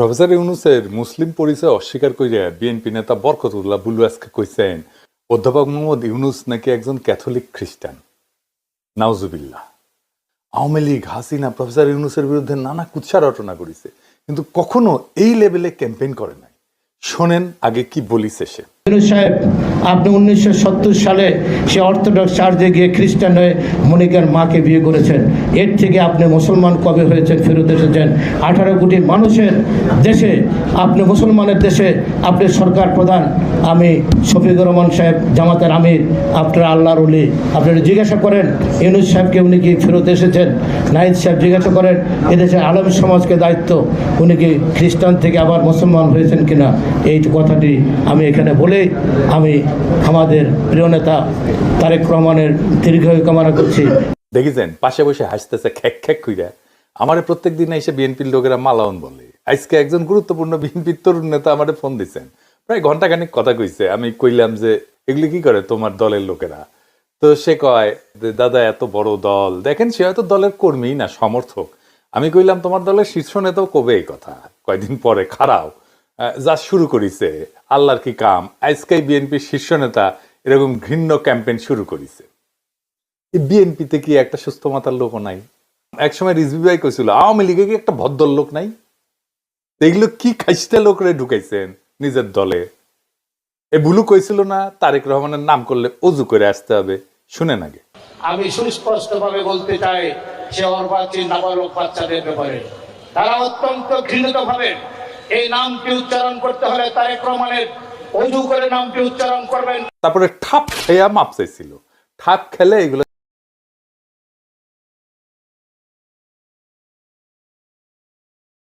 Professor ইউনুসের মুসলিম পরিচয় অস্বীকার করিয়া বিএনপি নেতা বরকতুল্লাহ বুলু আজকে কইছেন, অধ্যাপক মোহাম্মদ ইউনুস নাকি একজন ক্যাথলিক খ্রিস্টান। নাউজুবিল্লাহ। আওয়ামী লীগ, হাসিনা, প্রফেসর ইউনুসের বিরুদ্ধে নানা কুৎসা রটনা করেছে, কিন্তু কখনো এই লেভেলে ক্যাম্পেইন করে নাই। শোনেন আগে কি সে। ইউনুস সাহেব, আপনি উনিশশো সত্তর সালে সে অর্থোডক্স চার্চে গিয়ে খ্রিস্টান হয়ে মনিকার মাকে বিয়ে করেছেন। এর থেকে আপনি মুসলমান কবে হয়েছেন ফেরত এসেছেন? আঠারো কোটি মানুষের দেশে, আপনি মুসলমানের দেশে, আপনি সরকার প্রধান। আমি শফিকুর রহমান সাহেব, জামাতের আমির, আপনার আল্লাহর উলি আপনারা জিজ্ঞাসা করেন, ইউনুস সাহেবকে উনি কি ফেরত এসেছেন? নাহিদ সাহেব জিজ্ঞাসা করেন এদেশে আলম সমাজকে দায়িত্ব, উনি কি খ্রিস্টান থেকে আবার মুসলমান হয়েছেন কিনা? এই কথাটি আমি এখানে বলেই আমি আমাদের প্রিয় নেতা তারেক রহমানের দীর্ঘায়ু কামনা করছি। দেখেছেন, পাশে বসে হাসতেছে, খ্যাক খ্যাক কইরা। আমার প্রত্যেক দিন এসে বিএনপির লোকেরা মালাউন বলে। আজকে একজন গুরুত্বপূর্ণ বিএনপির তরুণ নেতা আমারে ফোন দিছেন। প্রায় ঘণ্টা ঘন্টাখানিক কথা কইছে। আমি কইলাম যে, এগুলি কি করে তোমার দলের লোকেরা? তো সে কয় দাদা, এত বড় দল। দেখেন, সে হয়তো দলের কর্মী না, সমর্থক। আমি কইলাম, তোমার দলের শীর্ষ নেতাও কবে এই কথা? কয়দিন পরে খারাপ যা শুরু করিছে, আল্লাহর কি কাম? আজকে বিএনপির শীর্ষ নেতা এরকম ঘৃণ্য ক্যাম্পেইন শুরু করিছে। বিএনপিতে কি একটা সুস্থ মাতার লোক নাই? একসময় রিজভি ভাই কইছিল, আওয়ামী লীগে কি একটা ভদ্র লোক নাই এগুলো কি খাইতে লোক রে ঢুকাইছেন নিজের দলে? এ বুলু কইছিল না তারেক রহমানের নাম করলে অজু করে আসতে হবে। শুনেন আগে। আমি সুস্পষ্টভাবে বলতে চাই সে অর্বাচী নাবালক বাচ্চাদের ব্যাপারে। তারা অত্যন্ত ঘৃণিত ভাবে এই নামটি উচ্চারণ করতে হলে তারেক রহমানের অজু করে নামটি উচ্চারণ করবেন। তারপরে ঠাপ খেয়া মাপ চাইছিল। ঠাপ খেলে এগুলো